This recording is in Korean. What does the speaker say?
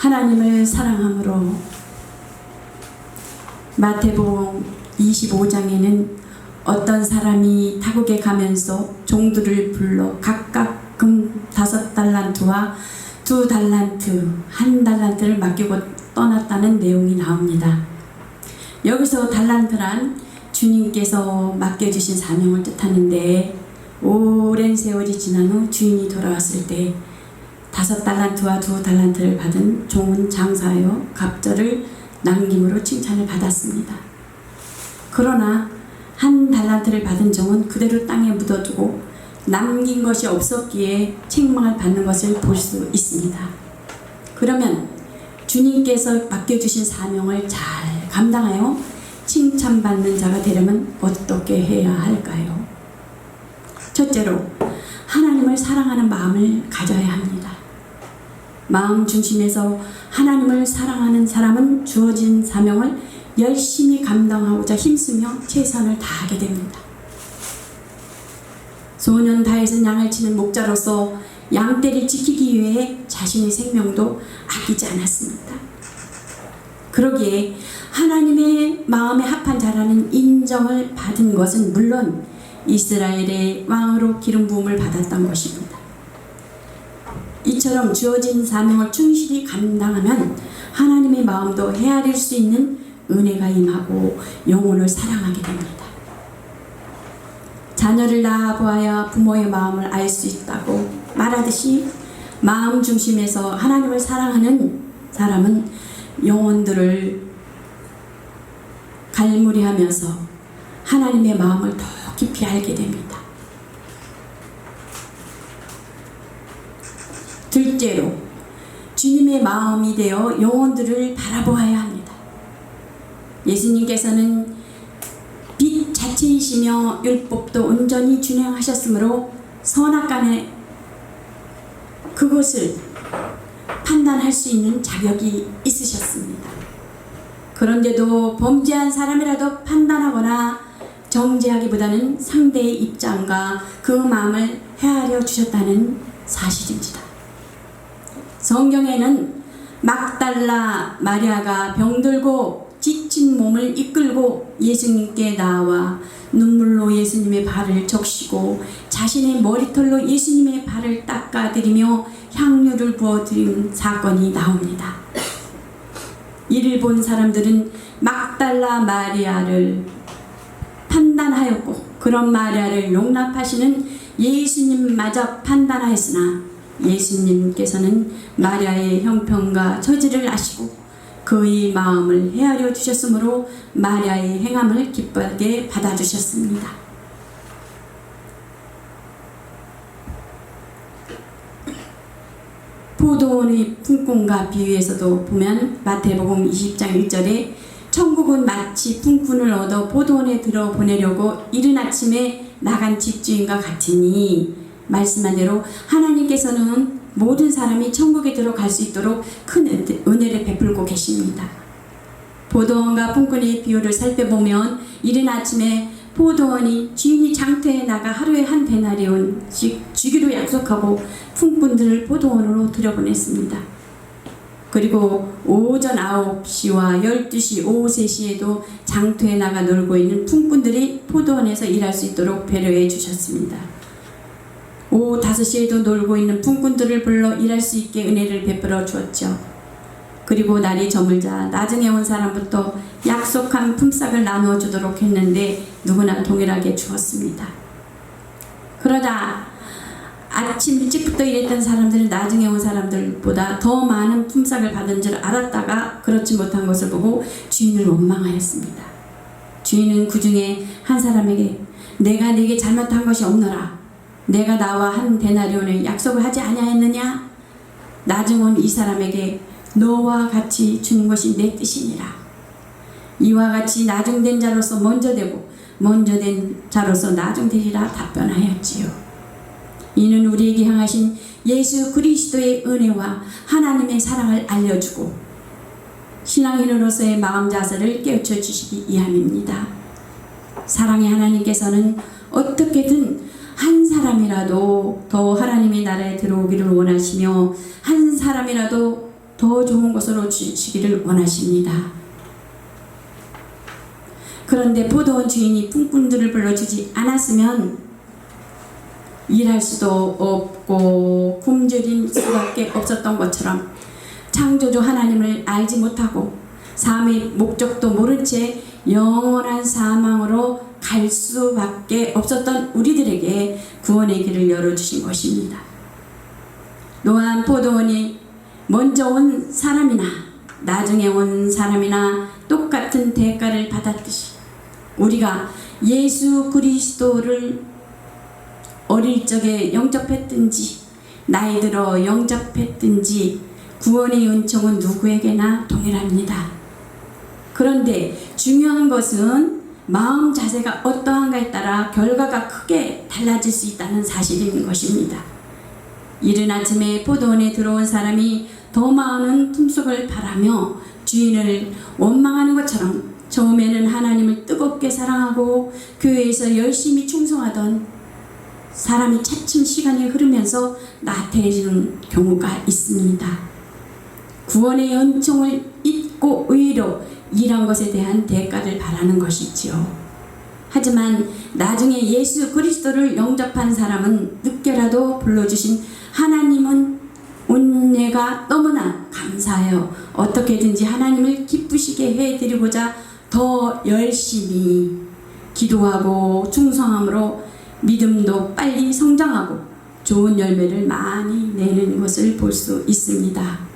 하나님을 사랑함으로 마태복음 25장에는 어떤 사람이 타국에 가면서 종들을 불러 각각 금 다섯 달란트와 두 달란트, 한 달란트를 맡기고 떠났다는 내용이 나옵니다. 여기서 달란트란 주님께서 맡겨주신 사명을 뜻하는데 오랜 세월이 지난 후 주인이 돌아왔을 때 다섯 달란트와 두 달란트를 받은 종은 장사하여 갑절을 남김으로 칭찬을 받았습니다. 그러나 한 달란트를 받은 종은 그대로 땅에 묻어두고 남긴 것이 없었기에 책망을 받는 것을 볼 수 있습니다. 그러면 주님께서 맡겨주신 사명을 잘 감당하여 칭찬받는 자가 되려면 어떻게 해야 할까요? 첫째로 하나님을 사랑하는 마음을 가져야 합니다. 마음 중심에서 하나님을 사랑하는 사람은 주어진 사명을 열심히 감당하고자 힘쓰며 최선을 다하게 됩니다. 소년 다윗은 양을 치는 목자로서 양떼를 지키기 위해 자신의 생명도 아끼지 않았습니다. 그러기에 하나님의 마음에 합한 자라는 인정을 받은 것은 물론 이스라엘의 왕으로 기름 부음을 받았던 것입니다. 이처럼 주어진 사명을 충실히 감당하면 하나님의 마음도 헤아릴 수 있는 은혜가 임하고 영혼을 사랑하게 됩니다. 자녀를 낳아 보아야 부모의 마음을 알 수 있다고 말하듯이 마음 중심에서 하나님을 사랑하는 사람은 영혼들을 갈무리하면서 하나님의 마음을 더 깊이 알게 됩니다. 둘째로 주님의 마음이 되어 영혼들을 바라보아야 합니다. 예수님께서는 빛 자체이시며 율법도 온전히 준행하셨으므로 선악간에 그것을 판단할 수 있는 자격이 있으셨습니다. 그런데도 범죄한 사람이라도 판단하거나 정죄하기보다는 상대의 입장과 그 마음을 헤아려 주셨다는 사실입니다. 성경에는 막달라 마리아가 병들고 지친 몸을 이끌고 예수님께 나와 눈물로 예수님의 발을 적시고 자신의 머리털로 예수님의 발을 닦아드리며 향유를 부어드린 사건이 나옵니다. 이를 본 사람들은 막달라 마리아를 판단하였고 그런 마리아를 용납하시는 예수님마저 판단하였으나 예수님께서는 마리아의 형편과 처지를 아시고 그의 마음을 헤아려 주셨으므로 마리아의 행함을 기쁘게 받아주셨습니다. 포도원의 품꾼과 비유에서도 보면 마태복음 20장 1절에 천국은 마치 품꾼을 얻어 포도원에 들어 보내려고 이른 아침에 나간 집주인과 같으니 말씀한 대로 하나님께서는 모든 사람이 천국에 들어갈 수 있도록 큰 은혜를 베풀고 계십니다. 포도원과 품꾼의 비유를 살펴보면 이른 아침에 포도원이 주인이 장터에 나가 하루에 한 데나리온씩 주기로 약속하고 품꾼들을 포도원으로 들여보냈습니다. 그리고 오전 9시와 12시, 오후 3시에도 장터에 나가 놀고 있는 품꾼들이 포도원에서 일할 수 있도록 배려해 주셨습니다. 오후 5시에도 놀고 있는 품꾼들을 불러 일할 수 있게 은혜를 베풀어 주었죠. 그리고 날이 저물자 나중에 온 사람부터 약속한 품삯을 나누어 주도록 했는데 누구나 동일하게 주었습니다. 그러자 아침 일찍부터 일했던 사람들은 나중에 온 사람들보다 더 많은 품삯을 받은 줄 알았다가 그렇지 못한 것을 보고 주인을 원망하였습니다. 주인은 그 중에 한 사람에게 내가 네게 잘못한 것이 없노라. 내가 나와 한 데나리온을 약속을 하지 아니하였느냐? 나중은 이 사람에게 너와 같이 주는 것이 내 뜻이니라. 이와 같이 나중된 자로서 먼저 되고 먼저 된 자로서 나중되리라 답변하였지요. 이는 우리에게 향하신 예수 그리스도의 은혜와 하나님의 사랑을 알려주고 신앙인으로서의 마음 자세를 깨우쳐 주시기 위함입니다. 사랑의 하나님께서는 어떻게든 한 사람이라도 더 하나님의 나라에 들어오기를 원하시며 한 사람이라도 더 좋은 것으로 주시기를 원하십니다. 그런데 포도원 주인이 품꾼들을 불러주지 않았으면 일할 수도 없고 굶주린 수밖에 없었던 것처럼 창조주 하나님을 알지 못하고 삶의 목적도 모른 채 영원한 사망으로 갈 수밖에 없었던 우리들에게 구원의 길을 열어주신 것입니다. 노한 포도원이 먼저 온 사람이나 나중에 온 사람이나 똑같은 대가를 받았듯이 우리가 예수 그리스도를 어릴 적에 영접했든지 나이 들어 영접했든지 구원의 은총은 누구에게나 동일합니다. 그런데 중요한 것은 마음 자세가 어떠한가에 따라 결과가 크게 달라질 수 있다는 사실인 것입니다. 이른 아침에 포도원에 들어온 사람이 더 많은 품속을 바라며 주인을 원망하는 것처럼 처음에는 하나님을 뜨겁게 사랑하고 교회에서 열심히 충성하던 사람이 차츰 시간이 흐르면서 나태해지는 경우가 있습니다. 구원의 은총을 잊고 의로 일한 것에 대한 대가를 바라는 것이지요. 하지만 나중에 예수 그리스도를 영접한 사람은 늦게라도 불러주신 하나님은 은혜가 너무나 감사해요. 어떻게든지 하나님을 기쁘시게 해드리고자 더 열심히 기도하고 충성함으로 믿음도 빨리 성장하고 좋은 열매를 많이 내는 것을 볼 수 있습니다.